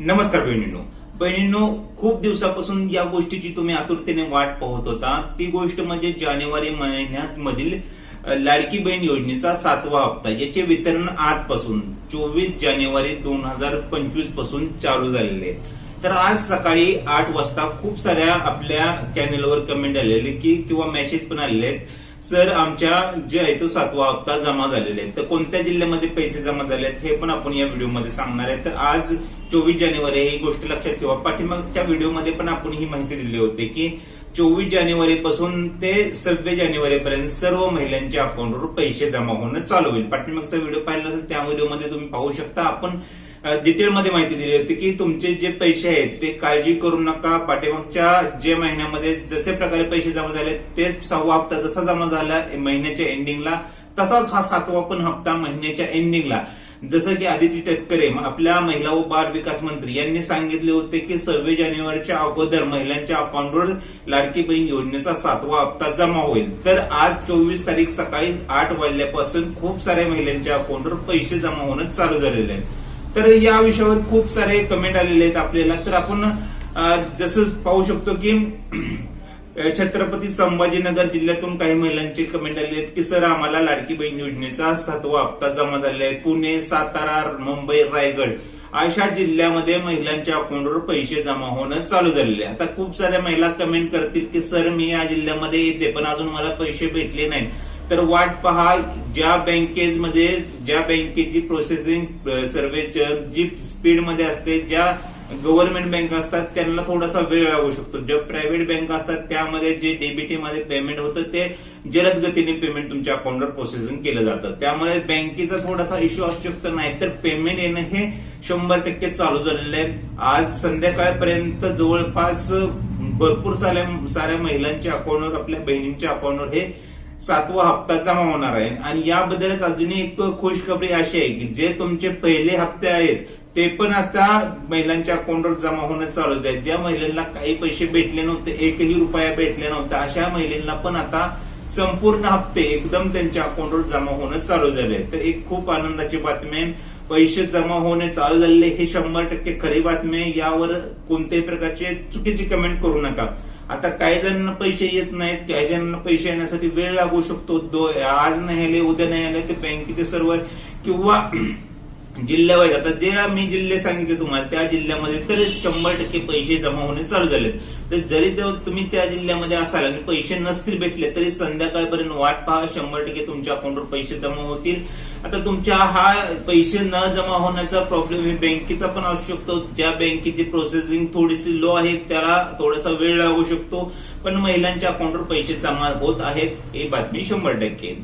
नमस्कार बहिणींनो. बहिणींनो खूप दिवसापासून या गोष्टीची तुम्ही आतुरतेने वाट पाहत होता. ती गोष्ट म्हणजे जानेवारी महिन्यात मधील लाडकी बहीण योजनेचा सातवा हप्ता. याचे वितरण आजपासून चोवीस जानेवारी दोन हजार पंचवीसपासून चालू झालेले आहे. तर आज सकाळी आठ वाजता खूप साऱ्या आपल्या चॅनेलवर कमेंट आलेले की किंवा मेसेज पण आलेले आहेत. सर आमच्या जे आहे तो सातवा हप्ता जमा झालेले आहेत तर कोणत्या जिल्ह्यामध्ये पैसे जमा झाले आहेत हे पण आपण या व्हिडिओमध्ये सांगणार आहे. तर आज चोवीस जानेवारी ही गोष्ट लक्षात ठेवा. पाठीमागच्या व्हिडिओमध्ये पण आपण ही माहिती दिली होती की चोवीस जानेवारी पासून ते सव्वीस जानेवारी पर्यंत सर्व महिलांच्या अकाउंटवर पैसे जमा होणं चालू होईल. पाठीमागचा व्हिडिओ पाहिला तर त्या व्हिडिओमध्ये तुम्ही पाहू शकता. आपण डिटेलमध्ये माहिती दिली होती की तुमचे जे पैसे आहेत ते काळजी करू नका. पाठीमागच्या जे महिन्यामध्ये जसे प्रकारे पैसे जमा झाले ते सहावा हप्ता जसा जमा झाला महिन्याच्या एंडिंगला तसाच हा सातवा पण हप्ता महिन्याच्या एंडिंगला जसं की आदिती तटकरे आपल्या महिला व बाल विकास मंत्री यांनी सांगितले होते की सव्वीस जानेवारीच्या अगोदर महिलांच्या अकाउंटवर लाडकी बहीण योजनेचा सातवा हप्ता जमा होईल. तर आज चोवीस तारीख सकाळी आठ वाजल्यापासून खूप साऱ्या महिलांच्या अकाउंटवर पैसे जमा होणं चालू झालेले आहे. तर या विषयावर खूप सारे कमेंट आलेले आहेत आपल्याला. तर आपण जसं पाहू शकतो की छत्रपती संभाजीनगर जिल्ह्यातून काही महिलांचे कमेंट आलेले आहेत की सर आम्हाला लाडकी बहीण योजनेचा सातवा हप्ता जमा झालेला आहे. पुणे सातारा मुंबई रायगड अशा जिल्ह्यामध्ये महिलांच्या अकाउंटवर पैसे जमा होणं चालू झालेले आहे. आता खूप साऱ्या महिला कमेंट करतील की सर मी या जिल्ह्यामध्ये येते पण अजून मला पैसे भेटले नाहीत. तर वाट पहा ज्या बँकेमध्ये ज्या बँकेची प्रोसेसिंग सर्वे जी स्पीडमध्ये असते ज्या गव्हर्नमेंट बँक असतात त्यांना थोडासा वेळ लागू शकतो. ज्या प्रायव्हेट बँक असतात त्यामध्ये जे डीबीटी मध्ये पेमेंट होतं ते जलद गतीने पेमेंट तुमच्या अकाउंटवर प्रोसेसिंग केलं जातं. त्यामुळे बँकेचा थोडासा इश्यू असू शकतो नाही तर पेमेंट येणं हे शंभर टक्के चालू झालेलं आहे. आज संध्याकाळपर्यंत जवळपास भरपूर साऱ्या साऱ्या महिलांच्या अकाउंटवर आपल्या बहिणींच्या अकाउंटवर हे सातवा हप्ता जमा होणार आहे. आणि याबद्दलच अजूनही एक खुशखबरी अशी आहे की जे तुमचे पहिले हप्ते आहेत ते पण आता महिलांच्या अकाउंटवर जमा होणं चालू आहे. ज्या महिलांना काही पैसे भेटले नव्हते एकही रुपया भेटले नव्हता अशा महिलांना पण आता संपूर्ण हप्ते एकदम त्यांच्या अकाउंटवर जमा होणं चालू झाले तर एक खूप आनंदाची बातमी आहे. पैसे जमा होणे चालू झालेले हे शंभर टक्के खरी बातमी आहे. यावर कोणत्याही प्रकारचे चुकीची कमेंट करू नका. आता काही जणांना पैसे येत नाहीत काही जणांना पैसे येण्यासाठी वेळ लागू शकतो. दो आज नाही आले उद्या नाही आले ते बँकेचे सर्व किंवा जिल्ह्यावाईज. आता जे मी जिल्हे सांगितले तुम्हाला त्या जिल्ह्यामध्ये तर शंभर टक्के पैसे जमा होणे चालू झालेत. तर जरी तुम्ही त्या जिल्ह्यामध्ये असाल आणि पैसे नसतील भेटले तरी संध्याकाळपर्यंत वाट पहा शंभर टक्के तुमच्या अकाउंटवर पैसे जमा होतील. आता तुमच्या हा पैसे न जमा होण्याचा प्रॉब्लेम हे बँकेचा पण असू शकतो. ज्या बँकेची प्रोसेसिंग थोडीशी लो आहे त्याला थोडासा वेळ लागू शकतो. पण महिलांच्या अकाउंटवर पैसे जमा होत आहेत ही बातमी शंभर टक्के.